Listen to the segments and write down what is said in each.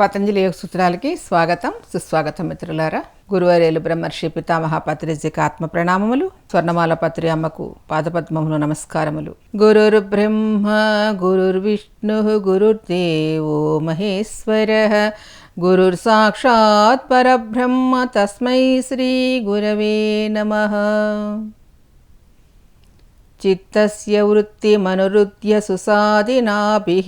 పతంజలి యోగ సూత్రాలకి స్వాగతం. సుస్వాగతం మిత్రులారా. గురువారేలు బ్రహ్మర్షి పితామహ పత్రిజికి ఆత్మ ప్రణామములు. స్వర్ణమాల పత్రి అమ్మకు పాదపద్మములు నమస్కారములు. గురుర్ బ్రహ్మ గురుర్విష్ణు గురుర్దేవో మహేశ్వర గురుర్ సాక్షాత్ పరబ్రహ్మ తస్మై శ్రీ గురవే నమః. చిత్తస్య వృత్తిమనురుద్య సుసాదినాభి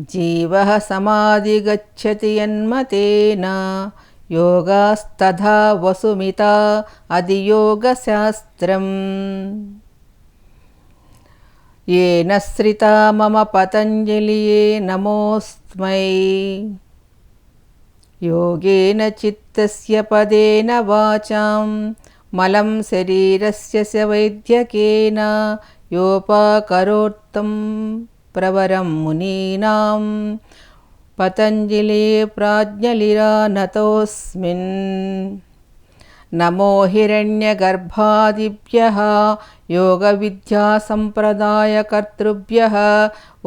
జీవః సమాధిగచ్చతి యన్మతేన. యోగాస్తథా వసుమిత అది యోగశాస్త్రం. ఏన శ్రితా మమ పతంజలియే నమోస్మై. యోగేన చిత్తస్య పదేన వాచాం. మలం శరీరస్య వైద్యకేన. యోపాకరోత్తం प्रवरं मुनीनां पतञ्जलि प्राज्ञलिरानतोऽस्मिन् नमो हिरण्यगर्भादिभ्यः योगविद्यासम्प्रदायकर्तृभ्यः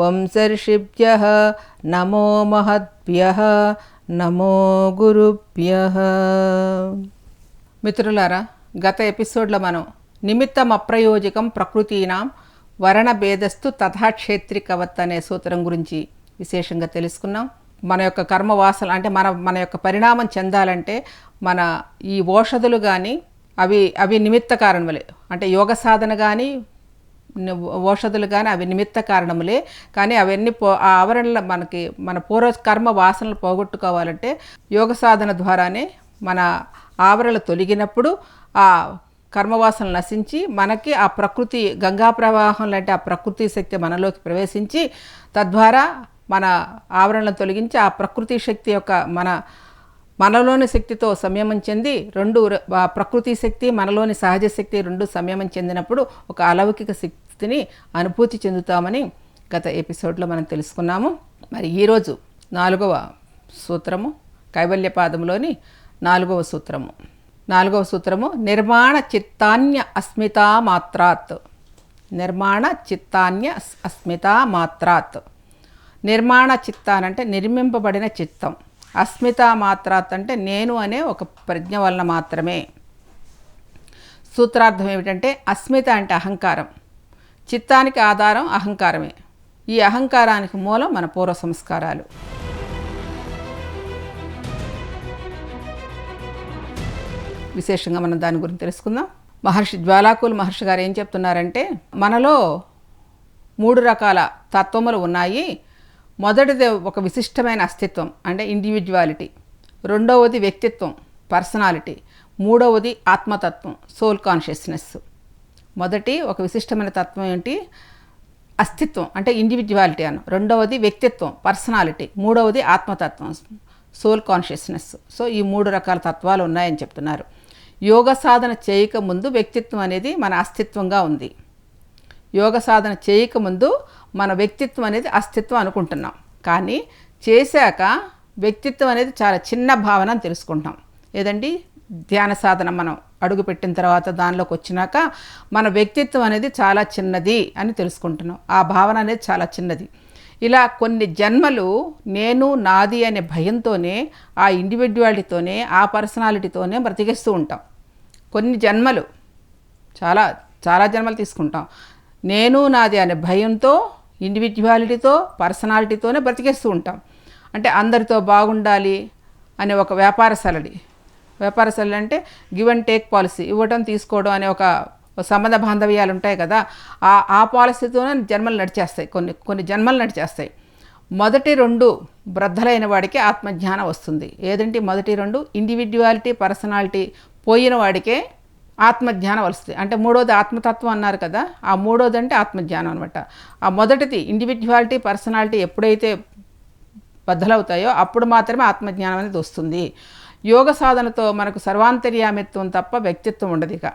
वंशर्षिभ्यः नमो महद्भ्यः నమో గురుభ్యః మిత్రులారా గత ఎపిసోడ్లో మనం నిమిత్తం అప్రయోజకం ప్రకృతీనాం వరణ భేదస్తు తథాక్షేత్రికవత్ అనే సూత్రం గురించి విశేషంగా తెలుసుకున్నాం. మన యొక్క కర్మ వాసన అంటే మన మన యొక్క పరిణామం చెందాలంటే మన ఈ ఓషధులు కానీ అవి అవి నిమిత్త కారణములే. అంటే యోగ సాధన కానీ ఓషధులు కానీ అవి నిమిత్త కారణములే. కానీ అవన్నీ పో ఆ ఆవరణలో మనకి మన పూర్వ కర్మ వాసనలు పోగొట్టుకోవాలంటే యోగ సాధన ద్వారానే మన ఆవరణలు తొలగినప్పుడు ఆ కర్మవాసనలు నశించి మనకి ఆ ప్రకృతి గంగా ప్రవాహం లాంటి ఆ ప్రకృతి శక్తి మనలోకి ప్రవేశించి తద్వారా మన ఆవరణలను తొలగించి ఆ ప్రకృతి శక్తి యొక్క మన మనలోని శక్తితో సంయమం చెంది రెండు ఆ ప్రకృతి శక్తి మనలోని సహజ శక్తి రెండు సంయమం చెందినప్పుడు ఒక అలౌకిక శక్తిని అనుభూతి చెందుతామని గత ఎపిసోడ్లో మనం తెలుసుకున్నాము. మరి ఈరోజు నాలుగవ సూత్రము కైవల్యపాదంలోని నాలుగవ సూత్రము. నాలుగవ సూత్రము నిర్మాణ చిత్తాన్య అస్మితా మాత్రాత్ నిర్మాణ చిత్తాన్య అస్మితా మాత్రాత్ నిర్మాణ చిత్తానంటే నిర్మింపబడిన చిత్తం. అస్మిత మాత్రాత్ అంటే నేను అనే ఒక ప్రజ్ఞ వలన మాత్రమే. సూత్రార్థం ఏమిటంటే అస్మిత అంటే అహంకారం. చిత్తానికి ఆధారం అహంకారమే. ఈ అహంకారానికి మూలం మన పూర్వ సంస్కారాలు. విశేషంగా మనం దాని గురించి తెలుసుకుందాం. మహర్షి జ్వాలాకులు మహర్షి గారు ఏం చెప్తున్నారంటే మనలో మూడు రకాల తత్వములు ఉన్నాయి. మొదటిది ఒక విశిష్టమైన అస్తిత్వం అంటే ఇండివిజువాలిటీ రెండవది వ్యక్తిత్వం పర్సనాలిటీ మూడవది ఆత్మతత్వం సోల్ కాన్షియస్నెస్ మొదటి ఒక విశిష్టమైన తత్వం ఏంటి? అస్తిత్వం అంటే ఇండివిజువాలిటీ అను. రెండవది వ్యక్తిత్వం పర్సనాలిటీ మూడవది ఆత్మతత్వం సోల్ కాన్షియస్నెస్ సో ఈ మూడు రకాల తత్వాలు ఉన్నాయని చెప్తున్నారు. యోగ సాధన చేయక ముందు వ్యక్తిత్వం అనేది మన అస్తిత్వంగా ఉంది. యోగ సాధన చేయకముందు మన వ్యక్తిత్వం అనేది అస్తిత్వం అనుకుంటున్నాం. కానీ చేశాక వ్యక్తిత్వం అనేది చాలా చిన్న భావన అని తెలుసుకుంటాం. ఏదండి? ధ్యాన సాధన మనం అడుగుపెట్టిన తర్వాత దానిలోకి వచ్చినాక మన వ్యక్తిత్వం అనేది చాలా చిన్నది అని తెలుసుకుంటున్నాం. ఆ భావన అనేది చాలా చిన్నది. ఇలా కొన్ని జన్మలు నేను నాది అనే భయంతోనే ఆ ఇండివిజువాలిటీతోనే ఆ పర్సనాలిటీతోనే బ్రతికేస్తూ ఉంటాం. కొన్ని జన్మలు చాలా చాలా జన్మలు తీసుకుంటాం. నేను నాది అనే భయంతో ఇండివిజువాలిటీతో పర్సనాలిటీతోనే బ్రతికేస్తూ ఉంటాం. అంటే అందరితో బాగుండాలి అనే ఒక వ్యాపార సలడి వ్యాపార సలడి అంటే గివ్ అండ్ టేక్ పాలసీ ఇవ్వటం తీసుకోవడం అనే ఒక సంబంధ బాంధవ్యాలు ఉంటాయి కదా ఆ ఆ పాలసీతోనే జన్మలు నడిచేస్తాయి కొన్ని కొన్ని జన్మలు నడిచేస్తాయి. మొదటి రెండు బ్రద్దలైన వాడికి ఆత్మజ్ఞానం వస్తుంది. ఏదంటే మొదటి రెండు? ఇండివిజువాలిటీ పర్సనాలిటీ పోయిన వాడికే ఆత్మజ్ఞానం వస్తుంది. అంటే మూడోది ఆత్మతత్వం అన్నారు కదా ఆ మూడోది అంటే ఆత్మజ్ఞానం అనమాట ఆ మొదటిది ఇండివిజువాలిటీ పర్సనాలిటీ ఎప్పుడైతే బద్దలవుతాయో అప్పుడు మాత్రమే ఆత్మజ్ఞానం అనేది వస్తుంది. యోగ సాధనతో మనకు సర్వాంతర్యామిత్వం తప్ప వ్యక్తిత్వం ఉండదు ఇక.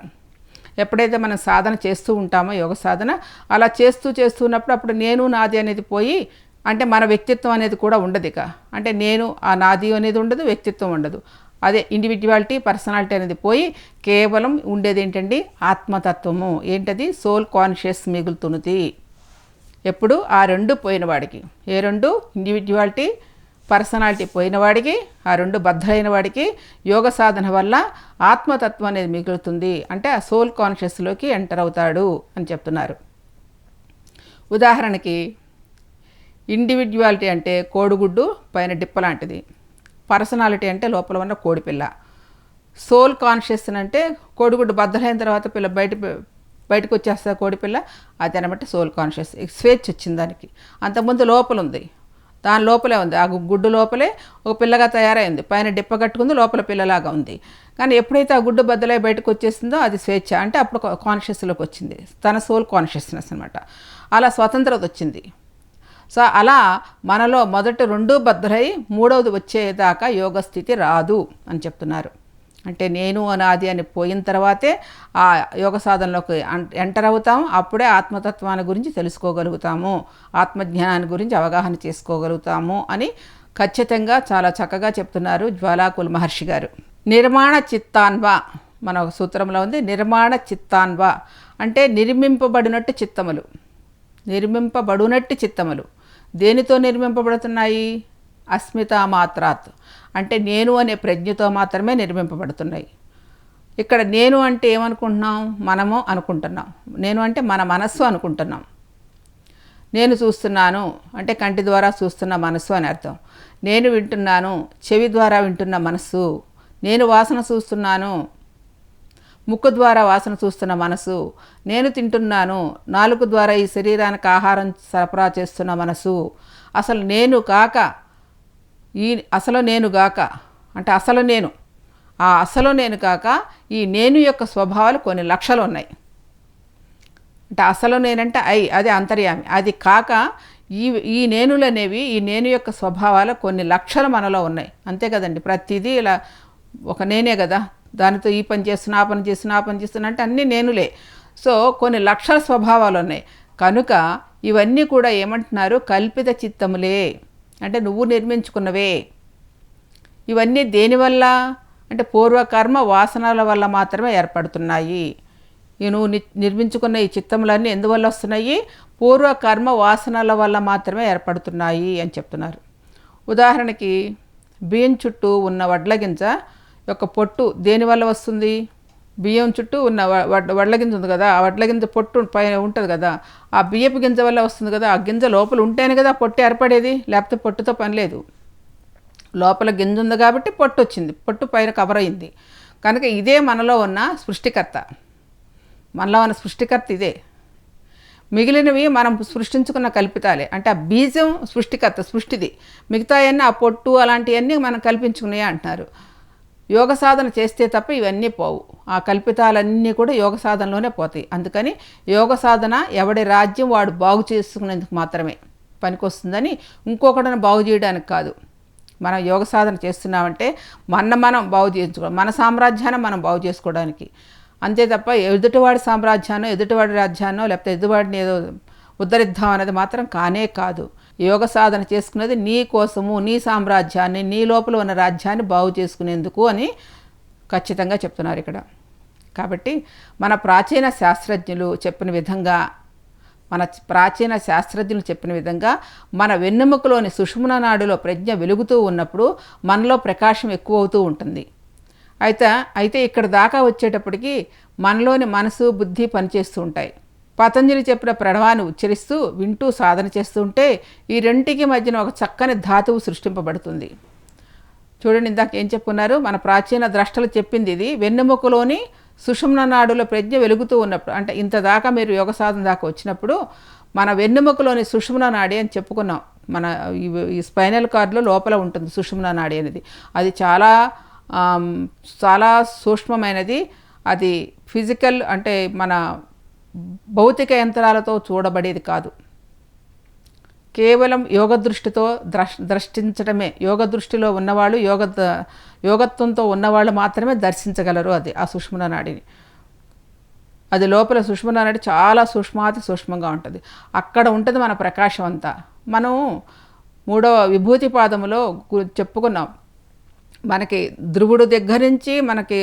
ఎప్పుడైతే మనం సాధన చేస్తూ ఉంటామో యోగ సాధన అలా చేస్తూ చేస్తున్నప్పుడు అప్పుడు నేను నాది అనేది పోయి అంటే మన వ్యక్తిత్వం అనేది కూడా ఉండదు ఇక. అంటే నేను ఆ నాది అనేది ఉండదు వ్యక్తిత్వం ఉండదు. అదే ఇండివిజువాలిటీ పర్సనాలిటీ అనేది పోయి కేవలం ఉండేది ఏంటండి? ఆత్మతత్వము. ఏంటది? సోల్ కాన్షియస్ మిగులుతున్నది. ఎప్పుడు? ఆ రెండు పోయిన వాడికి. ఏ రెండు? ఇండివిజువాలిటీ పర్సనాలిటీ పోయిన వాడికి ఆ రెండు బద్దలైన వాడికి యోగ సాధన వల్ల ఆత్మతత్వం అనేది మిగులుతుంది. అంటే ఆ సోల్ కాన్షియస్లోకి ఎంటర్ అవుతాడు అని చెప్తున్నారు. ఉదాహరణకి ఇండివిజువాలిటీ అంటే కోడిగుడ్డు పైన డిప్ప లాంటిది. పర్సనాలిటీ అంటే లోపల ఉన్న కోడిపిల్ల సోల్ కాన్షియస్ అంటే కోడిగుడ్డు బద్దలైన తర్వాత పిల్ల బయట బయటకు వచ్చేస్తా కోడిపిల్ల అది అనమాట సోల్ కాన్షియస్. స్వేచ్ఛ వచ్చింది దానికి. అంతకుముందు లోపల ఉంది. దాని లోపలే ఉంది. ఆ గుడ్డు లోపలే ఒక పిల్లగా తయారైంది. పైన డిప్ప కట్టుకుంది లోపల పిల్లలాగా ఉంది. కానీ ఎప్పుడైతే ఆ గుడ్డు బద్దలై బయటకు వచ్చేసిందో అది స్వేచ్ఛ. అంటే అప్పుడు కాన్షియస్లోకి వచ్చింది. తన సోల్ కాన్షియస్నెస్ అనమాట అలా స్వతంత్రత వచ్చింది. సో అలా మనలో మొదటి రెండు బద్దలై మూడవది వచ్చేదాకా యోగ స్థితి రాదు అని చెప్తున్నారు. అంటే నేను అనాది అని పోయిన తర్వాతే ఆ యోగ సాధనలోకి ఎంటర్ అవుతాము. అప్పుడే ఆత్మతత్వాన్ని గురించి తెలుసుకోగలుగుతాము. ఆత్మజ్ఞానాన్ని గురించి అవగాహన చేసుకోగలుగుతాము అని ఖచ్చితంగా చాలా చక్కగా చెప్తున్నారు జ్వాలాకుల మహర్షి గారు. నిర్మాణ చిత్తాన్వ మన ఒక సూత్రంలో ఉంది. నిర్మాణ చిత్తాన్వ అంటే నిర్మింపబడినట్టు చిత్తములు. నిర్మింపబడునట్టు చిత్తములు. దేనితో నిర్మింపబడుతున్నాయి? అస్మిత మాత్రాత్. అంటే నేను అనే ప్రజ్ఞతో మాత్రమే నిర్మింపబడుతున్నాయి. ఇక్కడ నేను అంటే ఏమనుకుంటున్నాం? మనము అనుకుంటున్నాం. నేను అంటే మన మనస్సు అనుకుంటున్నాం. నేను చూస్తున్నాను అంటే కంటి ద్వారా చూస్తున్న మనస్సు అని అర్థం. నేను వింటున్నాను చెవి ద్వారా వింటున్న మనస్సు. నేను వాసన చూస్తున్నాను ముక్కు ద్వారా వాసన చూస్తున్న మనసు నేను తింటున్నాను నాలుగు ద్వారా ఈ శరీరానికి ఆహారం సరఫరా చేస్తున్న మనసు అసలు నేను కాక ఈ అసలు నేను గాక. అంటే అసలు నేను. ఆ అసలు నేను కాక ఈ నేను యొక్క స్వభావాలు కొన్ని లక్షలు ఉన్నాయి. అంటే అసలు నేనంటే ఐ అది అంతర్యామి. అది కాక ఈ ఈ నేనులు అనేవి ఈ నేను యొక్క స్వభావాలు కొన్ని లక్షలు మనలో ఉన్నాయి. అంతే కదండి. ప్రతిదీ ఇలా ఒక నేనే కదా. దానితో ఈ పని చేస్తున్నా ఆ పని చేస్తున్నా ఆ పని చేస్తున్నా అంటే అన్నీ నేనులే. సో కొన్ని లక్షల స్వభావాలు ఉన్నాయి. కనుక ఇవన్నీ కూడా ఏమంటున్నారు? కల్పిత చిత్తములే. అంటే నువ్వు నిర్మించుకున్నవే. ఇవన్నీ దేనివల్ల అంటే పూర్వకర్మ వాసనల వల్ల మాత్రమే ఏర్పడుతున్నాయి. నువ్వు నిర్మించుకున్న ఈ చిత్తములన్నీ ఎందువల్ల వస్తున్నాయి? పూర్వకర్మ వాసనల వల్ల మాత్రమే ఏర్పడుతున్నాయి అని చెప్తున్నారు. ఉదాహరణకి బియ్యం చుట్టూ ఉన్న వడ్ల గింజ యొక్క పొట్టు దేనివల్ల వస్తుంది? బియ్యం చుట్టూ ఉన్న వడ్ల గింజ ఉంది కదా ఆ వడ్ల గింజ పొట్టు పైన ఉంటుంది కదా ఆ బియ్యపు గింజ వల్ల వస్తుంది కదా ఆ గింజ లోపల ఉంటేనే కదా పొట్టు ఏర్పడేది లేకపోతే పొట్టుతో పని లేదు. లోపల గింజ ఉంది కాబట్టి పొట్టు వచ్చింది పొట్టు పైన కవర్ అయింది. కనుక ఇదే మనలో ఉన్న సృష్టికర్త. మనలో ఉన్న సృష్టికర్త ఇదే. మిగిలినవి మనం సృష్టించుకున్న కల్పితాలే. అంటే ఆ బీజం సృష్టికర్త సృష్టిది. మిగతాయన్నీ ఆ పొట్టు అలాంటివన్నీ మనం కల్పించుకున్నాయి అంటున్నారు. యోగ సాధన చేస్తే తప్ప ఇవన్నీ పోవు. ఆ కల్పితాలన్నీ కూడా యోగ సాధనలోనే పోతాయి. అందుకని యోగ సాధన ఎవడి రాజ్యం వాడు బాగు చేసుకునేందుకు మాత్రమే పనికొస్తుందని ఇంకొకటిని బాగు చేయడానికి కాదు. మనం యోగ సాధన చేస్తున్నామంటే మన మనం బాగు చేసుకోవడం మన సామ్రాజ్యాన్ని మనం బాగు చేసుకోవడానికి. అంతే తప్ప ఎదుటివాడి సామ్రాజ్యాన్ని ఎదుటివాడి రాజ్యాన్నో లేకపోతే ఎదుటివాడిని ఏదో ఉద్ధరిద్దాం అనేది మాత్రం కానే కాదు. యోగ సాధన చేసుకునేది నీ కోసము నీ సామ్రాజ్యాన్ని నీ లోపల ఉన్న రాజ్యాన్ని బాగు చేసుకునేందుకు అని ఖచ్చితంగా చెప్తున్నారు ఇక్కడ. కాబట్టి మన ప్రాచీన శాస్త్రజ్ఞులు చెప్పిన విధంగా మన ప్రాచీన శాస్త్రజ్ఞులు చెప్పిన విధంగా మన వెన్నెముకలోని సుషుమ్న నాడులో ప్రజ్ఞ వెలుగుతూ ఉన్నప్పుడు మనలో ప్రకాశం ఎక్కువ అవుతూ ఉంటుంది. అయితే అయితే ఇక్కడ దాకా వచ్చేటప్పటికి మనలోని మనసు బుద్ధి పనిచేస్తూ ఉంటాయి. పతంజలి చెప్పిన ప్రణవాన్ని ఉచ్చరిస్తూ వింటూ సాధన చేస్తుంటే ఈ రెంటికి మధ్యన ఒక చక్కని ధాతువు సృష్టింపబడుతుంది. చూడండి ఇందాక ఏం చెప్పుకున్నారు? మన ప్రాచీన ద్రష్టలు చెప్పింది ఇది. వెన్నెముకలోని సుషుమ్న నాడులో ప్రజ్ఞ వెలుగుతూ ఉన్నప్పుడు అంటే ఇంత దాకా మీరు యోగ సాధన దాకా వచ్చినప్పుడు మన వెన్నెముకలోని సుషుమ్న నాడి అని చెప్పుకున్నాం. మన ఈ స్పైనల్ కార్డులో లోపల ఉంటుంది సుషుమ్న నాడి అనేది. అది చాలా చాలా సూక్ష్మమైనది. అది ఫిజికల్ అంటే మన భౌతిక యంత్రాలతో చూడబడేది కాదు. కేవలం యోగ దృష్టితో ద్రష్ ద్రష్టించడమే యోగ దృష్టిలో ఉన్నవాళ్ళు యోగ యోగత్వంతో ఉన్నవాళ్ళు మాత్రమే దర్శించగలరు అది ఆ సుష్మన నాడిని అది లోపల సుష్మన నాడి చాలా సూక్ష్మాతి సూక్ష్మంగా ఉంటుంది. అక్కడ ఉంటుంది మన ప్రకాశం అంతా. మనం మూడవ విభూతి పాదములో చెప్పుకున్నాం. మనకి ధ్రువుడు దగ్గర నుంచి మనకి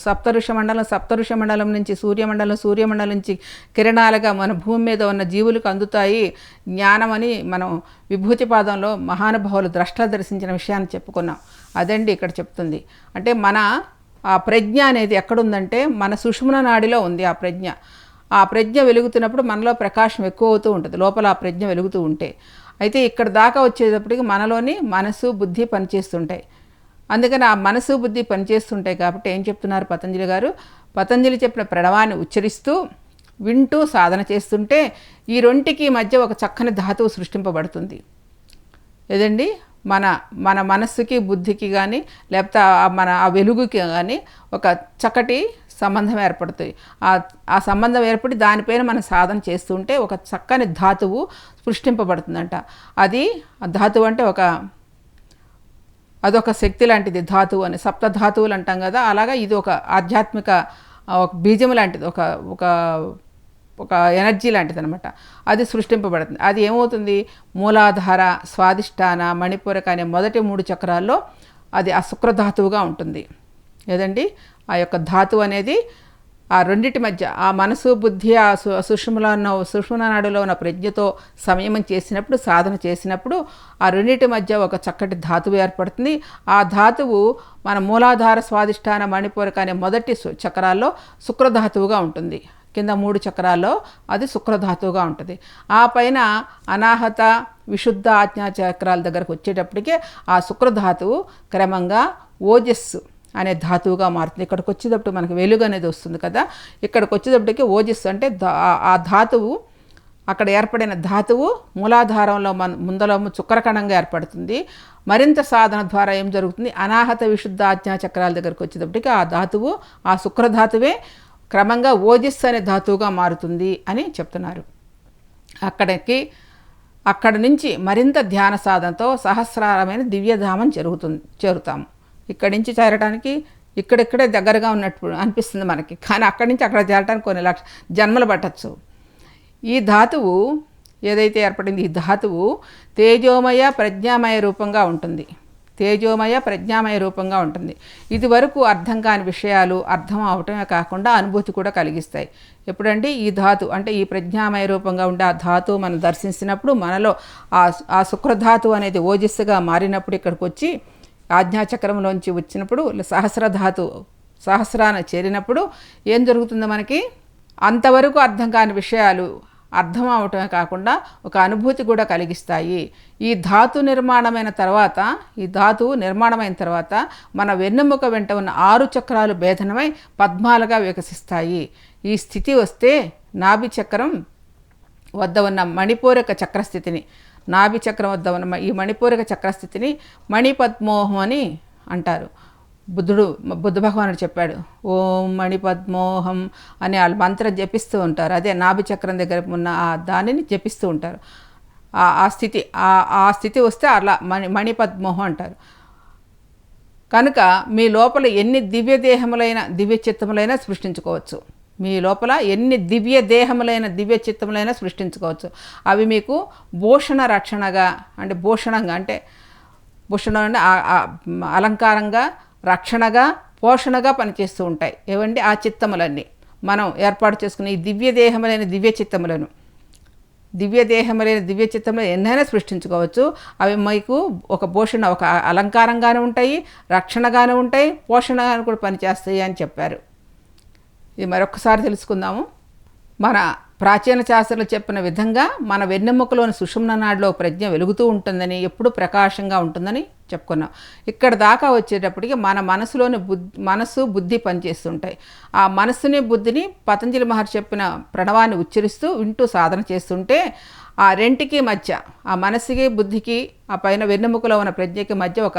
సప్తఋష మండలం సప్తఋష మండలం నుంచి సూర్యమండలం సూర్యమండలం నుంచి కిరణాలుగా మన భూమి మీద ఉన్న జీవులకు అందుతాయి జ్ఞానం అని మనం విభూతి పాదంలో మహానుభావులు ద్రష్ట దర్శించిన విషయాన్ని చెప్పుకున్నాం. అదండి ఇక్కడ చెప్తుంది. అంటే మన ఆ ప్రజ్ఞ అనేది ఎక్కడుందంటే మన సుషుమ్న నాడిలో ఉంది ఆ ప్రజ్ఞ. ఆ ప్రజ్ఞ వెలుగుతున్నప్పుడు మనలో ప్రకాశం ఎక్కువ అవుతూ ఉంటుంది. లోపల ఆ ప్రజ్ఞ వెలుగుతూ ఉంటే. అయితే ఇక్కడ దాకా వచ్చేటప్పటికి మనలోని మనసు బుద్ధి పనిచేస్తుంటాయి. అందుకని ఆ మనసు బుద్ధి పనిచేస్తుంటాయి కాబట్టి ఏం చెప్తున్నారు పతంజలి గారు? పతంజలి చెప్పిన ప్రణవాన్ని ఉచ్చరిస్తూ వింటూ సాధన చేస్తుంటే ఈ రెంటికి మధ్య ఒక చక్కని ధాతువు సృష్టింపబడుతుంది. ఏదండి? మన మన మనస్సుకి బుద్ధికి కానీ లేకపోతే మన ఆ వెలుగుకి కానీ ఒక చక్కటి సంబంధం ఏర్పడుతుంది. ఆ ఆ సంబంధం ఏర్పడి దానిపైన మనం సాధన చేస్తుంటే ఒక చక్కని ధాతువు సృష్టింపబడుతుందంట. అది ఆ ధాతువు అంటే ఒక అదొక శక్తి లాంటిది ధాతువు అని. సప్త ధాతువులు అంటాం కదా అలాగా ఇది ఒక ఆధ్యాత్మిక ఒక బీజం లాంటిది ఒక ఒక ఒక ఎనర్జీ లాంటిది అనమాట అది సృష్టింపబడుతుంది. అది ఏమవుతుంది? మూలాధార స్వాదిష్టాన మణిపూరక అనే మొదటి మూడు చక్రాల్లో అది అశుక్రధాతువుగా ఉంటుంది. ఏదండి? ఆ యొక్క ధాతువు అనేది ఆ రెండిటి మధ్య ఆ మనసు బుద్ధి ఆ సు సుషుమలో ఉన్న సుషుమ్న నాడులో ఉన్న ప్రజ్ఞతో సంయమం చేసినప్పుడు సాధన చేసినప్పుడు ఆ రెండిటి మధ్య ఒక చక్కటి ధాతువు ఏర్పడుతుంది. ఆ ధాతువు మన మూలాధార స్వాదిష్టాన మణిపూరక అనే మొదటి చక్రాల్లో శుక్రధాతువుగా ఉంటుంది. కింద మూడు చక్రాల్లో అది శుక్రధాతువుగా ఉంటుంది. ఆ పైన అనాహత విశుద్ధ ఆజ్ఞా చక్రాల దగ్గరకు వచ్చేటప్పటికే ఆ శుక్రధాతువు క్రమంగా ఓజస్సు అనే ధాతువుగా మారుతుంది. ఇక్కడికి వచ్చేటప్పుడు మనకు వెలుగు అనేది వస్తుంది కదా. ఇక్కడికి వచ్చేటప్పటికి ఓజస్సు అంటే ఆ- ధాతువు అక్కడ ఏర్పడిన ధాతువు మూలాధారంలో మన ముందల చుక్కరకణంగా ఏర్పడుతుంది. మరింత సాధన ద్వారా ఏం జరుగుతుంది? అనాహత విశుద్ధ ఆజ్ఞా చక్రాల దగ్గరకు వచ్చేటప్పటికి ఆ ధాతువు ఆ శుక్రధాతువే క్రమంగా ఓజిస్ అనే ధాతువుగా మారుతుంది అని చెప్తున్నారు. అక్కడికి అక్కడ నుంచి మరింత ధ్యాన సాధనతో సహస్రారమైన దివ్యధామం జరుగుతుంది చేరుతాము. ఇక్కడి నుంచి చేరడానికి ఇక్కడిక్కడే దగ్గరగా ఉన్నట్టు అనిపిస్తుంది మనకి. కానీ అక్కడి నుంచి అక్కడ చేరడానికి కొన్ని లక్ష జన్మలు పట్టచ్చు. ఈ ధాతువు ఏదైతే ఏర్పడింది ఈ ధాతువు తేజోమయ ప్రజ్ఞామయ రూపంగా ఉంటుంది. తేజోమయ ప్రజ్ఞామయ రూపంగా ఉంటుంది. ఇది వరకు అర్థం కాని విషయాలు అర్థం అవటమే కాకుండా అనుభూతి కూడా కలిగిస్తాయి. ఎప్పుడంటే ఈ ధాతు అంటే ఈ ప్రజ్ఞామయ రూపంగా ఉండే ఆ ధాతువు మనం దర్శించినప్పుడు మనలో ఆ ఆ శుక్రధాతు అనేది ఓజస్సుగా మారినప్పుడు ఇక్కడికి వచ్చి ఆజ్ఞాచక్రంలోంచి వచ్చినప్పుడు సహస్రధాతు సహస్రాన చేరినప్పుడు ఏం జరుగుతుందో మనకి? అంతవరకు అర్థం కాని విషయాలు అర్థం అవటమే కాకుండా ఒక అనుభూతి కూడా కలిగిస్తాయి. ఈ ధాతు నిర్మాణమైన తర్వాత ఈ ధాతు నిర్మాణమైన తర్వాత మన వెన్నెముక వెంట ఉన్న ఆరు చక్రాలు భేదనమై పద్మాలుగా వికసిస్తాయి. ఈ స్థితి వస్తే నాభి చక్రం వద్ద ఉన్న మణిపూరక చక్రస్థితిని నాభి చక్రం వద్ద ఉన్న ఈ మణిపూరక చక్రస్థితిని మణిపద్మోహం అని అంటారు. బుద్ధుడు బుద్ధ భగవానుడు చెప్పాడు ఓం మణిపద్మోహం అని వాళ్ళు మంత్రం జపిస్తూ ఉంటారు. అదే నాభి చక్రం దగ్గర ఉన్న ఆ దానిని జపిస్తూ ఉంటారు. ఆ ఆ స్థితి ఆ ఆ స్థితి వస్తే అలా మణి మణిపద్మోహం అంటారు. కనుక మీ లోపల ఎన్ని దివ్య దేహములైన దివ్య చిత్తములైనా సృష్టించుకోవచ్చు. మీ లోపల ఎన్ని దివ్య దేహములైన దివ్య చిత్తములైనా సృష్టించుకోవచ్చు. అవి మీకు భూషణ రక్షణగా అంటే భూషణంగా అంటే భూషణం అంటే అలంకారంగా రక్షణగా పోషణగా పనిచేస్తూ ఉంటాయి. ఏవండి? ఆ చిత్తములన్నీ. మనం ఏర్పాటు చేసుకునే ఈ దివ్య దేహములైన దివ్య చిత్తములను. దివ్య దేహములైన దివ్య చిత్తంలో ఎన్నైనా సృష్టించుకోవచ్చు. అవి మీకు ఒక పోషణ ఒక అలంకారంగానే ఉంటాయి రక్షణగానే ఉంటాయి పోషణగానే కూడా పనిచేస్తాయి అని చెప్పారు. ఇది మరొకసారి తెలుసుకుందాము. మన ప్రాచీన శాస్త్రాలు చెప్పిన విధంగా మన వెన్నెముకలోని సుషుమ్న నాడిలో ప్రజ్ఞ వెలుగుతూ ఉంటుందని ఎప్పుడు ప్రకాశంగా ఉంటుందని చెప్పుకున్నాం. ఇక్కడ దాకా వచ్చేటప్పటికి మన మనసులోని బుద్ధి మనసు బుద్ధి పనిచేస్తుంటాయి. ఆ మనసుని బుద్ధిని పతంజలి మహర్షి చెప్పిన ప్రణవాన్ని ఉచ్చరిస్తూ వింటూ సాధన చేస్తుంటే ఆ రెంటికి మధ్య ఆ మనసుకి బుద్ధికి ఆ పైన వెన్నెముకలో ఉన్న ప్రజ్ఞకి మధ్య ఒక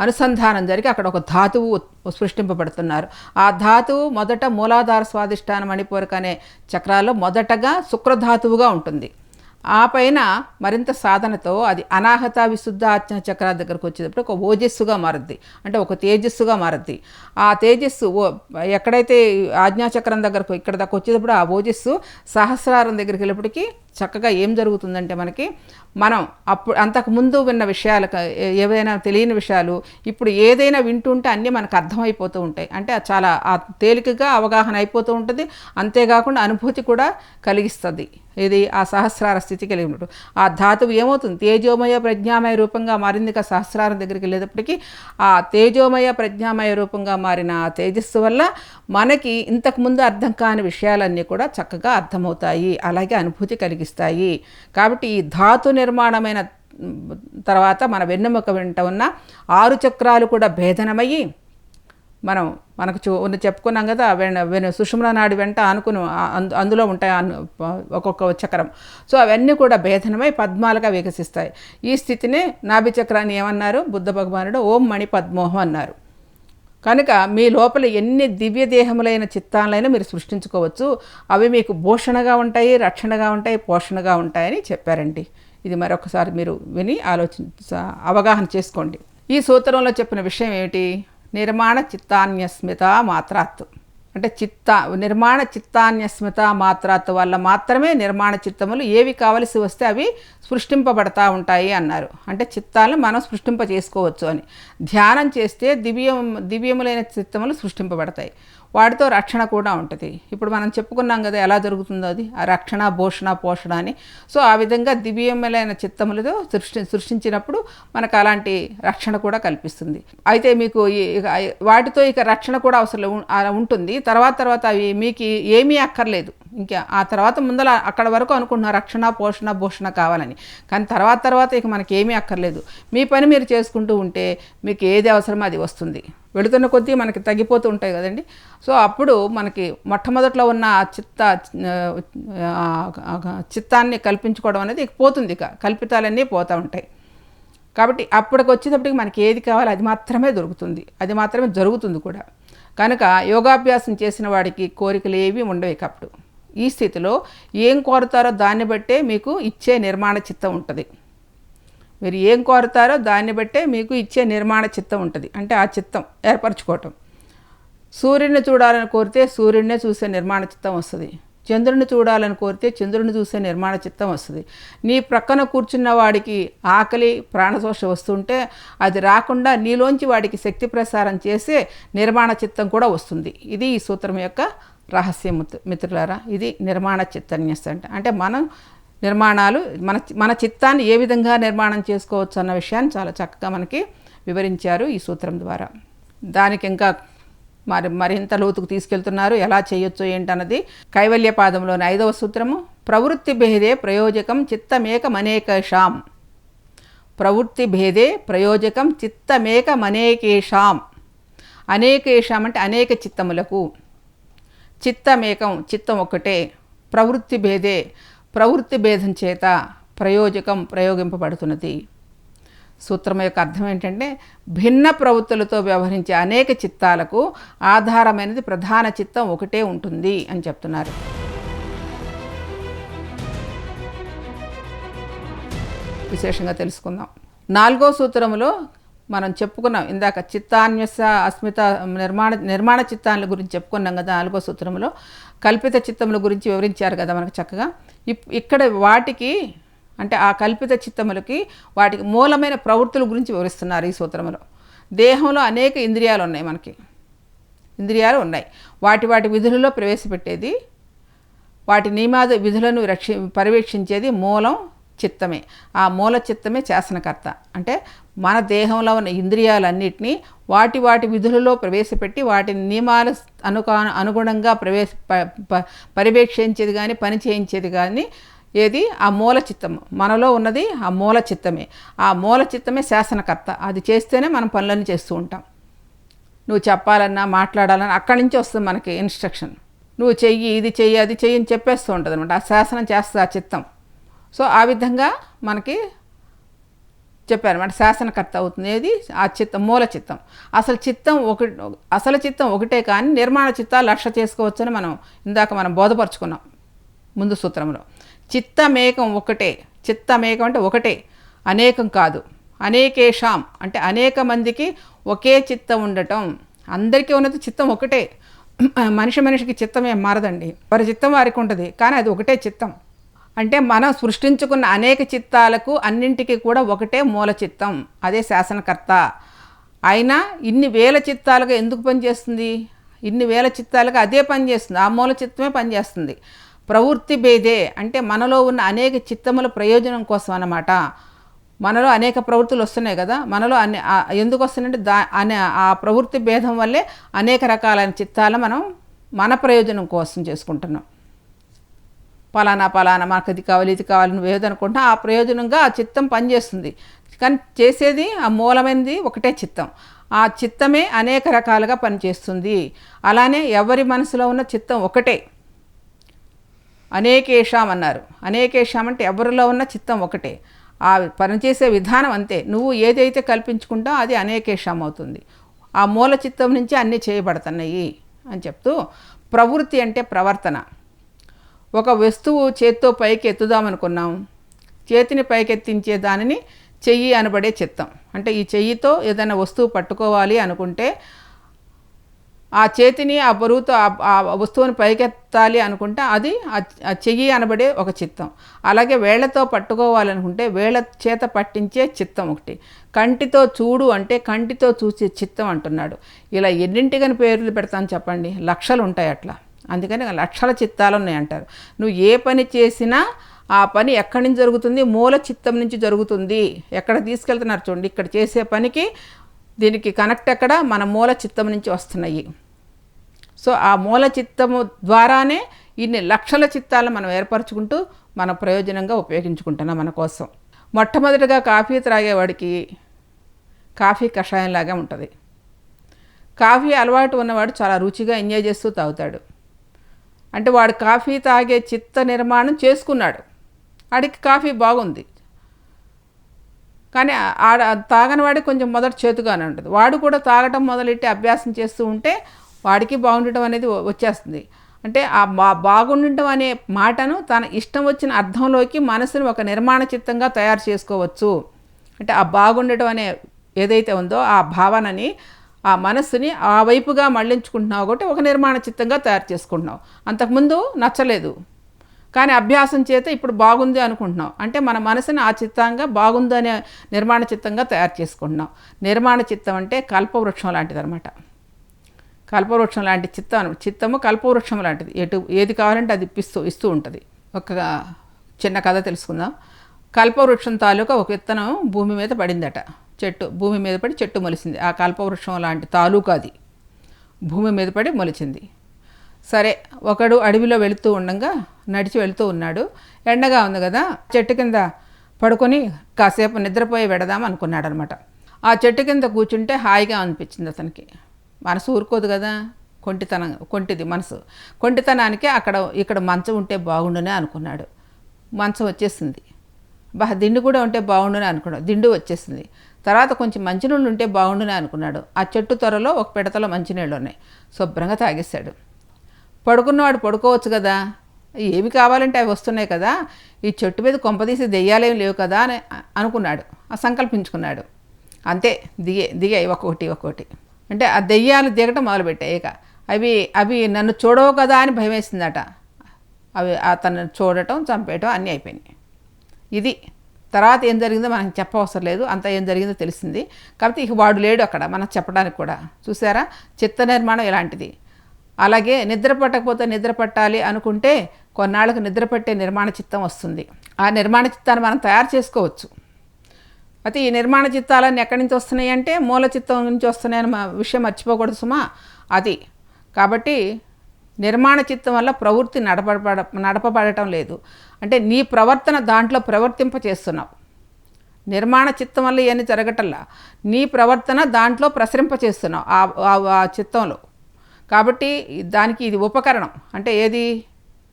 అనుసంధానం జరిగి అక్కడ ఒక ధాతువు సృష్టింపబడుతున్నారు. ఆ ధాతువు మొదట మూలాధార స్వాదిష్టాన మణిపూరక అనే చక్రాల్లో మొదటగా శుక్రధాతువుగా ఉంటుంది. ఆ పైన మరింత సాధనతో అది అనాహత విశుద్ధ ఆజ్ఞ చక్రాల దగ్గరకు వచ్చేటప్పుడు ఒక ఓజస్సుగా మారుద్ది. అంటే ఒక తేజస్సుగా మారుద్ది. ఆ తేజస్సు ఓ ఎక్కడైతే ఆజ్ఞాచక్రం దగ్గరకు ఇక్కడ దాకా వచ్చేటప్పుడు ఆ ఓజస్సు సహస్రారం దగ్గరికి వెళ్ళేప్పటికీ చక్కగా ఏం జరుగుతుందంటే మనకి మనం అప్పుడు అంతకుముందు విన్న విషయాలు ఏవైనా తెలియని విషయాలు ఇప్పుడు ఏదైనా వింటుంటే అన్నీ మనకు అర్థమైపోతూ ఉంటాయి. అంటే చాలా ఆ తేలికగా అవగాహన అయిపోతూ ఉంటుంది. అంతేకాకుండా అనుభూతి కూడా కలిగిస్తుంది. ఇది ఆ సహస్రార స్థితి కలిగి ఉన్నట్టు. ఆ ధాతువు ఏమవుతుంది? తేజోమయ ప్రజ్ఞామయ రూపంగా మారింది ఇక సహస్రారం దగ్గరికి వెళ్ళేటప్పటికీ ఆ తేజోమయ ప్రజ్ఞామయ రూపంగా మారిన ఆ తేజస్సు వల్ల మనకి ఇంతకుముందు అర్థం కాని విషయాలన్నీ కూడా చక్కగా అర్థమవుతాయి. అలాగే అనుభూతి కలిగిస్తాయి కాబట్టి ఈ ధాతు నిర్మాణమైన తర్వాత మన వెన్నెముక వెంట ఉన్న ఆరు చక్రాలు కూడా భేదనమయ్యి మనం మనకు చూ చెప్పుకున్నాం కదా వెన వెను సుషుమ్న నాడి వెంట అనుకుని అందు అందులో ఉంటాయి ఒక్కొక్క చక్రం. సో అవన్నీ కూడా భేదనమై పద్మాలుగా వికసిస్తాయి. ఈ స్థితిని నాభి చక్రాన్ని ఏమన్నారు? బుద్ధ భగవానుడు ఓం మణి పద్మోహం అన్నారు. కనుక మీ లోపల ఎన్ని దివ్య దేహములైన చిత్తాలైనా మీరు సృష్టించుకోవచ్చు అవి మీకు భూషణగా ఉంటాయి రక్షణగా ఉంటాయి పోషణగా ఉంటాయని చెప్పారండి. ఇది మరొకసారి మీరు విని ఆలోచించ అవగాహన చేసుకోండి. ఈ సూత్రంలో చెప్పిన విషయం ఏమిటి? నిర్మాణ చిత్తాన్యస్మిత మాత్రాత్ అంటే చిత్త నిర్మాణ చిత్తాన్యస్మిత మాత్రాత్ వల్ల మాత్రమే నిర్మాణ చిత్తములు ఏవి కావలసి వస్తే అవి సృష్టింపబడతా ఉంటాయి అన్నారు. అంటే చిత్తాలను మనం సృష్టింప చేసుకోవచ్చు అని. ధ్యానం చేస్తే దివ్యం దివ్యములైన చిత్తములు సృష్టింపబడతాయి. వాటితో రక్షణ కూడా ఉంటుంది. ఇప్పుడు మనం చెప్పుకున్నాం కదా ఎలా జరుగుతుందో అది. ఆ రక్షణ భూషణ పోషణ అని. సో ఆ విధంగా దివ్యములైన చిత్తములతో సృష్టి సృష్టించినప్పుడు మనకు అలాంటి రక్షణ కూడా కల్పిస్తుంది. అయితే మీకు వాటితో ఇక రక్షణ కూడా అవసరం ఉంటుంది. తర్వాత తర్వాత అవి మీకు ఏమీ అక్కర్లేదు. ఇంకా ఆ తర్వాత ముందర అక్కడ వరకు అనుకుంటున్నారు రక్షణ పోషణ భూషణ కావాలని. కానీ తర్వాత తర్వాత ఇక మనకి ఏమీ అక్కర్లేదు. మీ పని మీరు చేసుకుంటూ ఉంటే మీకు ఏది అవసరమో అది వస్తుంది. వెళుతున్న కొద్దీ మనకి తగ్గిపోతూ ఉంటాయి కదండి. సో అప్పుడు మనకి మొట్టమొదట్లో ఉన్న చిత్త చిత్తాన్ని కల్పించుకోవడం అనేది పోతుంది ఇక. కల్పితాలన్నీ పోతూ ఉంటాయి. కాబట్టి అప్పటికి వచ్చేటప్పటికి మనకి ఏది కావాలో అది మాత్రమే దొరుకుతుంది. అది మాత్రమే జరుగుతుంది కూడా. కనుక యోగాభ్యాసం చేసిన వాడికి కోరికలు ఏవి ఉండవు ఇక అప్పుడు. ఈ స్థితిలో ఏం కోరుతారో దాన్ని బట్టే మీకు ఇచ్చే నిర్మాణ చిత్తం ఉంటుంది. మీరు ఏం కోరుతారో దాన్ని బట్టే మీకు ఇచ్చే నిర్మాణ చిత్తం ఉంటుంది. అంటే ఆ చిత్తం ఏర్పరచుకోవటం. సూర్యుడిని చూడాలని కోరితే సూర్యుడినే చూసే నిర్మాణ చిత్తం వస్తుంది. చంద్రుని చూడాలని కోరితే చంద్రుని చూసే నిర్మాణ చిత్తం వస్తుంది. నీ ప్రక్కన కూర్చున్న వాడికి ఆకలి ప్రాణశోష వస్తుంటే అది రాకుండా నీలోంచి వాడికి శక్తి ప్రసారం చేసే నిర్మాణ చిత్తం కూడా వస్తుంది. ఇది ఈ సూత్రం యొక్క రహస్యం మిత్రులారా. ఇది నిర్మాణ చిత్తన్యస్ అంటే. అంటే మనం నిర్మాణాలు మన మన చిత్తాన్ని ఏ విధంగా నిర్మాణం చేసుకోవచ్చు అన్న విషయాన్ని చాలా చక్కగా మనకి వివరించారు ఈ సూత్రం ద్వారా. దానికి ఇంకా మరి మరింత లోతుకు తీసుకెళ్తున్నారు. ఎలా చేయొచ్చు ఏంటన్నది కైవల్య పాదంలోని ఐదవ సూత్రము. ప్రవృత్తి భేదే ప్రయోజకం చిత్తమేకమనేకేషాం. ప్రవృత్తి భేదే ప్రయోజకం చిత్తమేకమనేకేషాం. అనేకేషాం అంటే అనేక చిత్తములకు. చిత్తమేకం చిత్తం ఒకటే ప్రవృత్తి భేదే ప్రవృత్తి భేదం చేత ప్రయోజకం ప్రయోగింపబడుతున్నది. సూత్రం యొక్క అర్థం ఏంటంటే భిన్న ప్రవృత్తులతో వ్యవహరించే అనేక చిత్తాలకు ఆధారమైనది ప్రధాన చిత్తం ఒకటే ఉంటుంది అని చెప్తున్నారు. విశేషంగా తెలుసుకుందాం. నాలుగో సూత్రములో మనం చెప్పుకున్నాం ఇందాక చిత్తాన్యస అస్మిత నిర్మాణ నిర్మాణ చిత్తాల గురించి చెప్పుకున్నాం కదా నాలుగో సూత్రంలో. కల్పిత చిత్తముల గురించి వివరించారు కదా మనకు చక్కగా. ఇక్కడ వాటికి అంటే ఆ కల్పిత చిత్తములకి వాటికి మూలమైన ప్రవృత్తుల గురించి వివరిస్తున్నారు ఈ సూత్రంలో దేహంలో అనేక ఇంద్రియాలు ఉన్నాయి మనకి. ఇంద్రియాలు ఉన్నాయి. వాటి వాటి విధులలో ప్రవేశపెట్టేది వాటి నియమాద విధులను రక్షి పర్యవేక్షించేది మూలం చిత్తమే. ఆ మూల చిత్తమే శాసనకర్త. అంటే మన దేహంలో ఉన్న ఇంద్రియాలన్నింటినీ వాటి వాటి విధులలో ప్రవేశపెట్టి వాటి నియమాల అనుకా అనుగుణంగా ప్రవేశ పర్యవేక్షించేది కానీ పని చేయించేది కానీ ఏది? ఆ మూల చిత్తం. మనలో ఉన్నది ఆ మూల చిత్తమే. ఆ మూల చిత్తమే శాసనకర్త. అది చేస్తేనే మనం పనులన్నీ చేస్తూ ఉంటాం. నువ్వు చెప్పాలన్నా మాట్లాడాలన్నా అక్కడి నుంచి వస్తుంది మనకి ఇన్స్ట్రక్షన్. నువ్వు చెయ్యి ఇది చెయ్యి అది చెయ్యి అని చెప్పేస్తూ ఉంటుంది అనమాట ఆ శాసనం చేస్తుంది ఆ చిత్తం. సో ఆ విధంగా మనకి చెప్పారన్నమాట. శాసనకర్త అవుతుంది ఏది ఆ చిత్తం మూల చిత్తం. అసలు చిత్తం ఒక అసలు చిత్తం ఒకటే కానీ నిర్మాణ చిత్తాలు లక్ష చేసుకోవచ్చని మనం ఇందాక మనం బోధపరుచుకున్నాం ముందు సూత్రంలో. చిత్తమేకం ఒకటే. చిత్తమేకం అంటే ఒకటే. అనేకం కాదు. అనేకేషాం అంటే అనేక మందికి ఒకే చిత్తం ఉండటం. అందరికీ ఉన్నది చిత్తం ఒకటే. మనిషి మనిషికి చిత్తం ఏం మారదండి. వారి చిత్తం వారికి ఉంటుంది. కానీ అది ఒకటే చిత్తం. అంటే మనం సృష్టించుకున్న అనేక చిత్తాలకు అన్నింటికి కూడా ఒకటే మూల చిత్తం అదే శాసనకర్త. అయినా ఇన్ని వేల చిత్తాలుగా ఎందుకు పనిచేస్తుంది? ఇన్ని వేల చిత్తాలుగా అదే పనిచేస్తుంది ఆ మూల చిత్తమే పనిచేస్తుంది. ప్రవృత్తి భేదే అంటే మనలో ఉన్న అనేక చిత్తముల ప్రయోజనం కోసం అన్నమాట. మనలో అనేక ప్రవృత్తులు వస్తున్నాయి కదా మనలో అనే ఎందుకు వస్తున్నాయంటే దా అనే ఆ ప్రవృత్తి భేదం వల్లే అనేక రకాలైన చిత్తాలు మనం మన ప్రయోజనం కోసం చేసుకుంటున్నాం. పలానా పలానా మనకు ఇది కావాలి ఇది కావాలి నువ్వు ఏదనుకుంటా ఆ ప్రయోజనంగా ఆ చిత్తం పనిచేస్తుంది. కానీ చేసేది ఆ మూలమైనది ఒకటే చిత్తం. ఆ చిత్తమే అనేక రకాలుగా పనిచేస్తుంది. అలానే ఎవరి మనసులో ఉన్న చిత్తం ఒకటే. అనేకేషాం అన్నారు. అనేకేషాం అంటే ఎవరిలో ఉన్న చిత్తం ఒకటే. ఆ పనిచేసే విధానం అంతే. నువ్వు ఏదైతే కల్పించుకుంటావు అది అనేకేషాం అవుతుంది. ఆ మూల చిత్తం నుంచి అన్నీ చేయబడుతున్నాయి అని చెప్తూ ప్రవృత్తి అంటే ప్రవర్తన. ఒక వస్తువు చేత్తో పైకి ఎత్తుదామనుకున్నాం చేతిని పైకెత్తించే దానిని చెయ్యి అనబడే చిత్తం. అంటే ఈ చెయ్యితో ఏదైనా వస్తువు పట్టుకోవాలి అనుకుంటే ఆ చేతిని ఆ బరువుతో ఆ- వస్తువుని పైకెత్తాలి అనుకుంటే అది ఆ ఆ చెయ్యి అనబడే ఒక చిత్తం. అలాగే వేళ్ళతో పట్టుకోవాలనుకుంటే వేళ్ళ చేత పట్టించే చిత్తం ఒకటి. కంటితో చూడు అంటే కంటితో చూసే చిత్తం అంటున్నాడు. ఇలా ఎన్నింటికని పేర్లు పెడతాను చెప్పండి? లక్షలు ఉంటాయి అట్లా అందుకని లక్షల చిత్తాలు ఉన్నాయి అంటారు నువ్వు ఏ పని చేసినా ఆ పని ఎక్కడి నుంచి జరుగుతుంది? మూల చిత్తం నుంచి జరుగుతుంది. ఎక్కడ తీసుకెళ్తున్నారు చూడండి. ఇక్కడ చేసే పనికి దీనికి కనెక్ట్ ఎక్కడ? మన మూల చిత్తం నుంచి వస్తున్నాయి. సో ఆ మూల చిత్తము ద్వారానే ఇన్ని లక్షల చిత్తాలను మనం ఏర్పరచుకుంటూ మన ప్రయోజనంగా ఉపయోగించుకుంటున్నాం మన కోసం. మొట్టమొదటిగా కాఫీ త్రాగేవాడికి కాఫీ కషాయంలాగా ఉంటుంది. కాఫీ అలవాటు ఉన్నవాడు చాలా రుచిగా ఎంజాయ్ చేస్తూ తాగుతాడు. అంటే వాడు కాఫీ తాగే చిత్త నిర్మాణం చేసుకున్నాడు. వాడికి కాఫీ బాగుంది. కానీ ఆడ తాగని వాడికి కొంచెం మొదట చేతుగానే ఉంటుంది. వాడు కూడా తాగటం మొదలెట్టి అభ్యాసం చేస్తూ ఉంటే వాడికి బాగుండటం అనేది వచ్చేస్తుంది. అంటే ఆ బా బాగుండటం అనే మాటను తన ఇష్టం వచ్చిన అర్థంలోకి మనసుని ఒక నిర్మాణ చిత్తంగా తయారు చేసుకోవచ్చు. అంటే ఆ బాగుండటం అనే ఏదైతే ఉందో ఆ భావనని ఆ మనస్సుని ఆ వైపుగా మళ్ళించుకుంటున్నావు కాబట్టి ఒక నిర్మాణ చిత్తంగా తయారు చేసుకుంటున్నావు. అంతకుముందు నచ్చలేదు. కానీ అభ్యాసం చేత ఇప్పుడు బాగుంది అనుకుంటున్నాం అంటే మన మనసుని ఆ చిత్తంగా బాగుందనే నిర్మాణ చిత్తంగా తయారు చేసుకుంటున్నాం నిర్మాణ చిత్తం అంటే కల్పవృక్షం లాంటిది అనమాట కల్పవృక్షం లాంటి చిత్తం చిత్తము కల్పవృక్షం లాంటిది. ఎటు ఏది కావాలంటే అది ఇప్పిస్తూ ఇస్తూ ఉంటుంది. ఒక చిన్న కథ తెలుసుకుందాం. కల్పవృక్షం తాలూకా ఒక విత్తనం భూమి మీద పడిందట. చెట్టు భూమి మీద పడి చెట్టు మొలిసింది. ఆ కల్పవృక్షం లాంటి తాలూకా అది. భూమి మీద పడి మొలిచింది. సరే ఒకడు అడవిలో వెళుతూ ఉండగా నడిచి వెళుతూ ఉన్నాడు. ఎండగా ఉంది కదా చెట్టు కింద పడుకొని కాసేపు నిద్రపోయి వెడదాం అనుకున్నాడు అనమాట ఆ చెట్టు కింద కూర్చుంటే హాయిగా అనిపించింది అతనికి. మనసు ఊరుకోదు కదా కొంటితనం కొంటిది మనసు. కొంటితనానికి అక్కడ ఇక్కడ మంచం ఉంటే బాగుండునే అనుకున్నాడు. మంచం వచ్చేసింది. బా దిండు కూడా ఉంటే బాగుండునే అనుకున్నాడు. దిండు వచ్చేసింది. తర్వాత కొంచెం మంచినీళ్ళు ఉంటే బాగుండునే అనుకున్నాడు. ఆ చెట్టు త్వరలో ఒక పిడతలో మంచినీళ్ళు ఉన్నాయి. శుభ్రంగా తాగేశాడు. పడుకున్నవాడు పడుకోవచ్చు కదా. ఏమి కావాలంటే అవి వస్తున్నాయి కదా. ఈ చెట్టు మీద కొంపదీసి దెయ్యాలేం లేవు కదా అని అనుకున్నాడు. ఆ సంకల్పించుకున్నాడు అంతే దిగే దిగాయి ఒక్కొక్కటి ఒక్కొక్కటి. అంటే ఆ దెయ్యాలు దిగటం మొదలుపెట్టాయి. ఇక అవి అవి నన్ను చూడవు కదా అని భయం వేసిందట అవి అతను చూడటం చంపేయటం అన్నీ అయిపోయినాయి. ఇది తర్వాత ఏం జరిగిందో మనకు చెప్పవసరం లేదు. అంత ఏం జరిగిందో తెలిసింది. కాబట్టి ఇక వాడు లేడు అక్కడ మనం చెప్పడానికి కూడా. చూసారా? చిత్త నిర్మాణం ఇలాంటిది. అలాగే నిద్ర పట్టకపోతే నిద్ర పట్టాలి అనుకుంటే కొన్నాళ్ళకు నిద్ర పట్టే నిర్మాణ చిత్తం వస్తుంది. ఆ నిర్మాణ చిత్తాన్ని మనం తయారు చేసుకోవచ్చు. అయితే ఈ నిర్మాణ చిత్తాలన్నీ ఎక్కడి నుంచి వస్తున్నాయి అంటే మూల చిత్తం నుంచి వస్తున్నాయని మా విషయం మర్చిపోకూడదు సుమా. అది. కాబట్టి నిర్మాణ చిత్తం వల్ల ప్రవృత్తి నడపబడ నడపబడటం లేదు. అంటే నీ ప్రవర్తన దాంట్లో ప్రవర్తింప చేస్తున్నావు. నిర్మాణ చిత్తం వల్ల ఇవన్నీ జరగటంలా. నీ ప్రవర్తన దాంట్లో ప్రసరింప చేస్తున్నావు ఆ- చిత్తంలో. కాబట్టి దానికి ఇది ఉపకరణం. అంటే ఏది?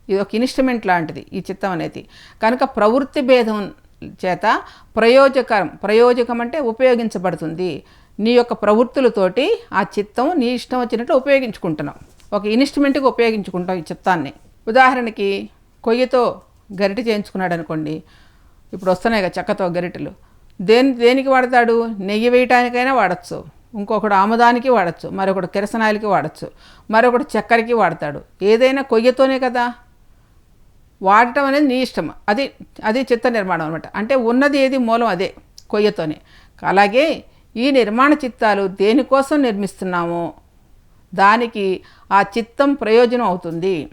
ఇది ఒక ఇన్స్ట్రుమెంట్ లాంటిది ఈ చిత్తం అనేది. కనుక ప్రవృత్తి భేదం చేత ప్రయోజకరం ప్రయోజకం అంటే ఉపయోగించబడుతుంది. నీ యొక్క ప్రవృత్తులతోటి ఆ చిత్తం నీ ఇష్టం వచ్చినట్లు ఉపయోగించుకుంటున్నావు ఒక ఇన్స్ట్రుమెంట్గా ఉపయోగించుకుంటాం ఈ చిత్తాన్ని. ఉదాహరణకి కొయ్యతో గరిటె చేయించుకున్నాడు అనుకోండి ఇప్పుడు వస్తున్నాయి కదా చెక్కతో గరిటెలు. దేని దేనికి వాడతాడు? నెయ్యి వేయటానికైనా వాడచ్చు. ఇంకొకడు ఆముదానికి వాడచ్చు మరొకడు కిరసనాయిలకి వాడచ్చు మరొకడు చక్కెరకి వాడతాడు. ఏదైనా కొయ్యతోనే కదా. వాడటం అనేది నీ ఇష్టం. అది అది చిత్త నిర్మాణం అనమాట అంటే ఉన్నది ఏది మూలం అదే కొయ్యతోనే. అలాగే ఈ నిర్మాణ చిత్తాలు దేనికోసం నిర్మిస్తున్నామో దానికి ఆ చిత్తం ప్రయోజనం అవుతుంది.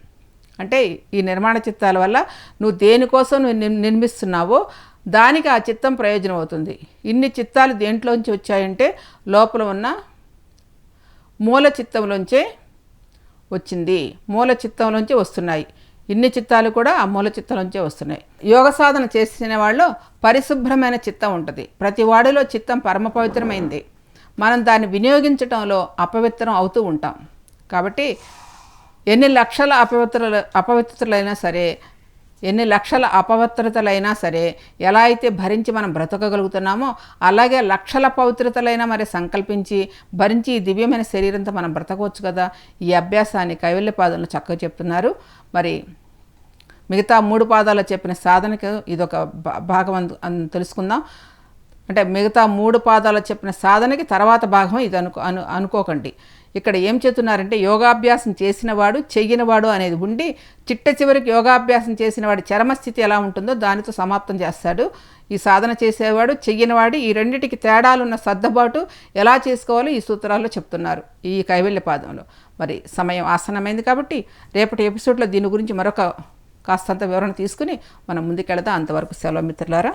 అంటే ఈ నిర్మాణ చిత్తాల వల్ల నువ్వు దేనికోసం నువ్వు నిర్మిస్తున్నావో దానికి ఆ చిత్తం ప్రయోజనం అవుతుంది. ఇన్ని చిత్తాలు దేంట్లోంచి వచ్చాయంటే లోపల ఉన్న మూల చిత్తంలోంచే వచ్చింది. మూల చిత్తంలోంచి వస్తున్నాయి. ఇన్ని చిత్తాలు కూడా ఆ మూల చిత్తంలోంచే వస్తున్నాయి. యోగ సాధన చేసిన వాళ్ళు పరిశుభ్రమైన చిత్తం ఉంటుంది. ప్రతి వాడిలో చిత్తం పరమ పవిత్రమైంది. మనం దాన్ని వినియోగించడంలో అపవిత్రం అవుతూ ఉంటాం. కాబట్టి ఎన్ని లక్షల అపవిత్ర అపవిత్రతలైనా సరే ఎన్ని లక్షల అపవిత్రతలైనా సరే ఎలా అయితే భరించి మనం బ్రతకగలుగుతున్నామో అలాగే లక్షల పవిత్రతలైనా మరి సంకల్పించి భరించి ఈ దివ్యమైన శరీరంతో మనం బ్రతకవచ్చు కదా ఈ అభ్యాసాన్ని కైవల్య పాదంలో చక్కగా చెప్తున్నారు. మరి మిగతా మూడు పాదాలు చెప్పిన సాధనకు ఇదొక భా- భాగం తెలుసుకుందాం. అంటే మిగతా మూడు పాదాలు చెప్పిన సాధనకి తర్వాత భాగం ఇది అనుకో అను అనుకోకండి. ఇక్కడ ఏం చెప్తున్నారంటే యోగాభ్యాసం చేసినవాడు చెయ్యనివాడు అనేది ఉండి చిట్ట చివరికి యోగాభ్యాసం చేసిన వాడి చరమస్థితి ఎలా ఉంటుందో దానితో సమాప్తం చేస్తాడు. ఈ సాధన చేసేవాడు చెయ్యనివాడు ఈ రెండిటికి తేడాలున్న సర్దుబాటు ఎలా చేసుకోవాలో ఈ సూత్రాల్లో చెప్తున్నారు ఈ కైవల్య పాదంలో. మరి సమయం ఆసనమైంది కాబట్టి రేపటి ఎపిసోడ్లో దీని గురించి మరొక కాస్తంత వివరణ తీసుకుని మనం ముందుకెళదాం. అంతవరకు సెలవు మిత్రులారా.